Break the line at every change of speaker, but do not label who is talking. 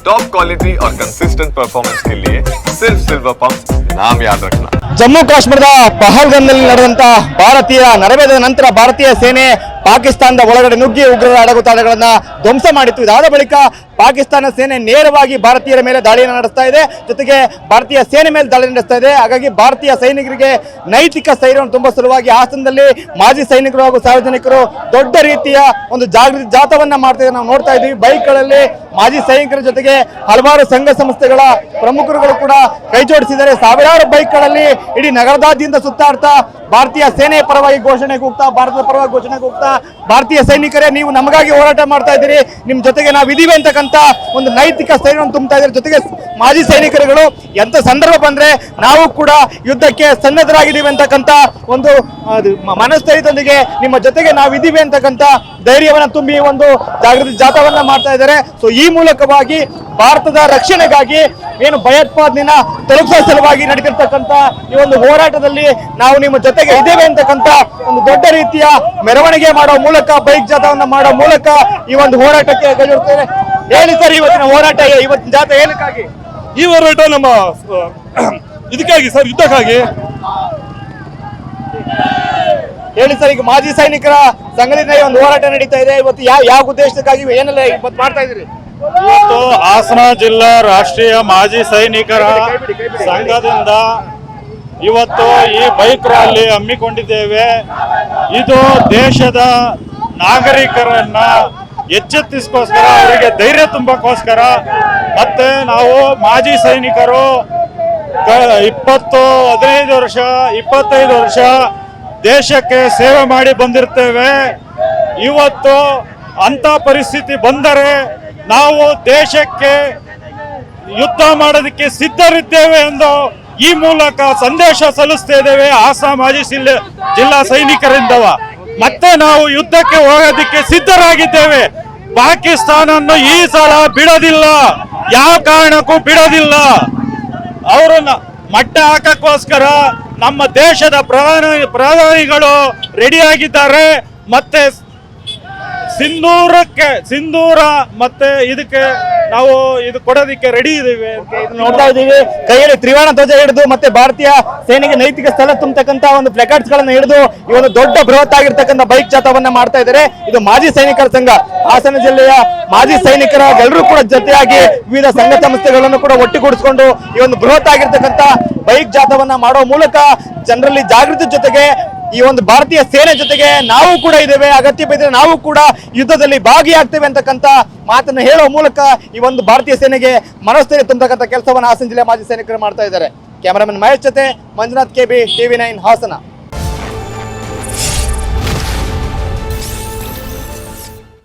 Top quality और consistent performance के लिए सिर्फ सिल्वर पंप नाम याद रखना
ಜಮ್ಮು ಕಾಶ್ಮೀರದ ಪಹಲ್ಗಂನಲ್ಲಿ ನಡೆದಂತ ಭಾರತೀಯ ನರಮೇಧದ ನಂತರ ಭಾರತೀಯ ಸೇನೆ ಪಾಕಿಸ್ತಾನದ ಒಳಗಡೆ ನುಗ್ಗಿ ಉಗ್ರರ ಅಡಗು ತಾಣಗಳನ್ನ ಧ್ವಂಸ ಮಾಡಿತ್ತು. ಇದಾದ ಬಳಿಕ ಪಾಕಿಸ್ತಾನ ಸೇನೆ ನೇರವಾಗಿ ಭಾರತೀಯರ ಮೇಲೆ ದಾಳಿಯನ್ನು ನಡೆಸ್ತಾ ಇದೆ. ಜೊತೆಗೆ ಭಾರತೀಯ ಸೇನೆ ಮೇಲೆ ದಾಳಿ ನಡೆಸ್ತಾ ಇದೆ. ಹಾಗಾಗಿ ಭಾರತೀಯ ಸೈನಿಕರಿಗೆ ನೈತಿಕ ಸ್ಥೈರ್ಯವನ್ನು ತುಂಬ ಸಲುವಾಗಿ ಹಾಸನದಲ್ಲಿ ಮಾಜಿ ಸೈನಿಕರು ಹಾಗೂ ಸಾರ್ವಜನಿಕರು ದೊಡ್ಡ ರೀತಿಯ ಒಂದು ಜಾಗೃತಿ ಜಾಥವನ್ನ ಮಾಡ್ತಾ ನಾವು ನೋಡ್ತಾ ಇದ್ದೀವಿ. ಬೈಕ್ಗಳಲ್ಲಿ ಮಾಜಿ ಸೈನಿಕರ ಜೊತೆಗೆ ಹಲವಾರು ಸಂಘ ಸಂಸ್ಥೆಗಳ ಪ್ರಮುಖರುಗಳು ಕೂಡ ಕೈ ಜೋಡಿಸಿದ್ದಾರೆ. ಸಾವಿರಾರು ಬೈಕ್ಗಳಲ್ಲಿ ಇಡೀ ನಗರದಾದ್ಯಂತ ಸುತ್ತಾಡ್ತಾ ಭಾರತೀಯ ಸೇನೆ ಪರವಾಗಿ ಘೋಷಣೆ ಕೂಗ್ತಾ ಭಾರತದ ಪರವಾಗಿ ಘೋಷಣೆ ಕೂಗ್ತಾ ಭಾರತೀಯ ಸೈನಿಕರೇ, ನೀವು ನಮಗಾಗಿ ಹೋರಾಟ ಮಾಡ್ತಾ ಇದ್ದೀರಿ. ನಿಮ್ಮ ಜೊತೆಗೆ ನಾವು ಇದೀವಿ ಅಂತಕ್ಕಂಥ ಒಂದು ನೈತಿಕ ಸ್ಥೈರ್ಯವನ್ನು ತುಂಬ್ತಾ ಇದ್ದಾರೆ. ಜೊತೆಗೆ ಮಾಜಿ ಸೈನಿಕರುಗಳು ಎಂಥ ಸಂದರ್ಭ ಬಂದ್ರೆ ನಾವು ಕೂಡ ಯುದ್ಧಕ್ಕೆ ಸನ್ನದ್ಧರಾಗಿದ್ದೀವಿ ಅಂತಕ್ಕಂಥ ಒಂದು ಮನಸ್ಥೈರ್ಯದೊಂದಿಗೆ ನಿಮ್ಮ ಜೊತೆಗೆ ನಾವು ಇದೀವಿ ಅಂತಕ್ಕಂಥ ಧೈರ್ಯವನ್ನು ತುಂಬಿ ಒಂದು ಜಾಗೃತಿ ಜಾಥಾವನ್ನು ಮಾಡ್ತಾ ಇದ್ದಾರೆ. ಸೊ ಈ ಮೂಲಕವಾಗಿ ಭಾರತದ ರಕ್ಷಣೆಗಾಗಿ ಏನು ಭಯೋತ್ಪಾದನೆಯ ತೊಲಗಿಸೋ ಸಲುವಾಗಿ ನಡೀತಿರ್ತಕ್ಕಂಥ ಈ ಒಂದು ಹೋರಾಟದಲ್ಲಿ ನಾವು ನಿಮ್ಮ ಜೊತೆಗೆ ಇದ್ದೇವೆ ಅಂತಕ್ಕಂಥ ಒಂದು ದೊಡ್ಡ ರೀತಿಯ ಮೆರವಣಿಗೆ ಮಾಡೋ ಮೂಲಕ ಬೈಕ್ ಜಾಥಾವನ್ನ ಮಾಡೋ ಮೂಲಕ ಈ ಒಂದು ಹೋರಾಟಕ್ಕೆ ಕೈಗೊಳ್ತೇವೆ ಹೇಳಿ ಸರ್ ಇವತ್ತಿನ ಹೋರಾಟ ಇವತ್ತಿನ ಜಾಥಾ ಏನಕ್ಕಾಗಿ?
ಈ ಹೋರಾಟ ನಮ್ಮ ಇದಕ್ಕಾಗಿ ಸರ್ ಯುದ್ಧಕ್ಕಾಗಿ.
ಹೇಳಿ ಸರ್ ಈಗ ಮಾಜಿ ಸೈನಿಕರ ಸಂಘದಿಂದ ಈ ಒಂದು ಹೋರಾಟ ನಡೀತಾ ಇದೆ. ಇವತ್ತು ಯಾವ ಯಾವ ಉದ್ದೇಶಕ್ಕಾಗಿ ಏನೆಲ್ಲ ಇವತ್ತು ಮಾಡ್ತಾ ಇದ್ರಿ
ಇವತ್ತು ಹಾಸನ ಜಿಲ್ಲಾ ರಾಷ್ಟ್ರೀಯ ಮಾಜಿ ಸೈನಿಕರ ಸಂಘದಿಂದ ಇವತ್ತು ಈ ಬೈಕ್ ರ್ಯಾಲಿ ಹಮ್ಮಿಕೊಂಡಿದ್ದೇವೆ. ಇದು ದೇಶದ ನಾಗರಿಕರನ್ನ ಎಚ್ಚೆತ್ತಿಸ್ಕೋಸ್ಕರ, ಅವರಿಗೆ ಧೈರ್ಯ ತುಂಬಕ್ಕೋಸ್ಕರ ಮತ್ತೆ ನಾವು ಮಾಜಿ ಸೈನಿಕರು ಇಪ್ಪತ್ತು ಹದಿನೈದು ವರ್ಷ, ಇಪ್ಪತ್ತೈದು ವರ್ಷ ದೇಶಕ್ಕೆ ಸೇವೆ ಮಾಡಿ ಬಂದಿರ್ತೇವೆ. ಇವತ್ತು ಅಂತ ಪರಿಸ್ಥಿತಿ ಬಂದರೆ ನಾವು ದೇಶಕ್ಕೆ ಯುದ್ಧ ಮಾಡೋದಕ್ಕೆ ಸಿದ್ಧರಿದ್ದೇವೆ ಎಂದು ಈ ಮೂಲಕ ಸಂದೇಶ ಸಲ್ಲಿಸ್ತಾ ಇದ್ದೇವೆ. ಆಸಾಂ ಮಾಜಿ ಜಿಲ್ಲೆ ಸೈನಿಕರಿಂದವ. ಮತ್ತೆ ನಾವು ಯುದ್ಧಕ್ಕೆ ಹೋಗೋದಕ್ಕೆ ಸಿದ್ಧರಾಗಿದ್ದೇವೆ. ಪಾಕಿಸ್ತಾನನ್ನು ಈ ಸಲ ಬಿಡೋದಿಲ್ಲ. ಯಾವ ಕಾರಣಕ್ಕೂ ಬಿಡೋದಿಲ್ಲ. ಅವರನ್ನ ಮಟ್ಟ ಹಾಕಕ್ಕೋಸ್ಕರ ನಮ್ಮ ದೇಶದ ಪ್ರಧಾನ ಪ್ರಧಾನಿಗಳು ರೆಡಿಯಾಗಿದ್ದಾರೆ ಮತ್ತೆ ಸಿಂಧೂರಕ್ಕೆ ಸಿಂಧೂರ ಮತ್ತೆ ಇದಕ್ಕೆ ನಾವು ಇದು ಕೊಡೋದಕ್ಕೆ ರೆಡಿ ಇದೀವಿ ಅಂತ
ನೋಡ್ತಾ ಇದ್ದೀವಿ. ಕೈಯಲ್ಲಿ ತ್ರಿವರ್ಣ ಧ್ವಜ ಹಿಡಿದು ಮತ್ತೆ ಭಾರತೀಯ ಸೇನೆಗೆ ನೈತಿಕ ಸ್ಥಳ ತುಂಬತಕ್ಕಂತ ಒಂದು ಪ್ಲೆಕಾರ್ಡ್ಸ್ ಗಳನ್ನ ಹಿಡಿದು ಈ ಒಂದು ದೊಡ್ಡ ಬೃಹತ್ ಆಗಿರ್ತಕ್ಕಂಥ ಬೈಕ್ ಜಾಥವನ್ನ ಮಾಡ್ತಾ ಇದ್ದಾರೆ. ಇದು ಮಾಜಿ ಸೈನಿಕರ ಸಂಘ. ಹಾಸನ ಜಿಲ್ಲೆಯ ಮಾಜಿ ಸೈನಿಕರ ಎಲ್ಲರೂ ಕೂಡ ಜೊತೆಯಾಗಿ ವಿವಿಧ ಸಂಘ ಸಂಸ್ಥೆಗಳನ್ನು ಕೂಡ ಒಟ್ಟುಗೂಡಿಸಿಕೊಂಡು ಈ ಒಂದು ಬೃಹತ್ ಆಗಿರ್ತಕ್ಕಂಥ ಬೈಕ್ ಜಾಥವನ್ನ ಮಾಡೋ ಮೂಲಕ ಜನರಲ್ಲಿ ಜಾಗೃತಿ ಜೊತೆಗೆ ಈ ಒಂದು ಭಾರತೀಯ ಸೇನೆ ಜೊತೆಗೆ ನಾವು ಕೂಡ ಇದ್ದೇವೆ. ಅಗತ್ಯ ಬಿದ್ದರೆ ನಾವು ಕೂಡ ಯುದ್ಧದಲ್ಲಿ ಭಾಗಿಯಾಗ್ತೇವೆ ಅಂತಕ್ಕಂಥ ಮಾತನ್ನು ಹೇಳುವ ಮೂಲಕ ಈ ಒಂದು ಭಾರತೀಯ ಸೇನೆಗೆ ಮನಸ್ಥೈರ್ಯ ತುಂಬತಕ್ಕಂಥ ಕೆಲಸವನ್ನು ಹಾಸನ ಜಿಲ್ಲೆ ಮಾಜಿ ಸೈನಿಕರು ಮಾಡ್ತಾ ಇದ್ದಾರೆ. ಕ್ಯಾಮರಾಮನ್ ಮಹೇಶ್ ಜೊತೆ Manjunath KB TV nine Hassan.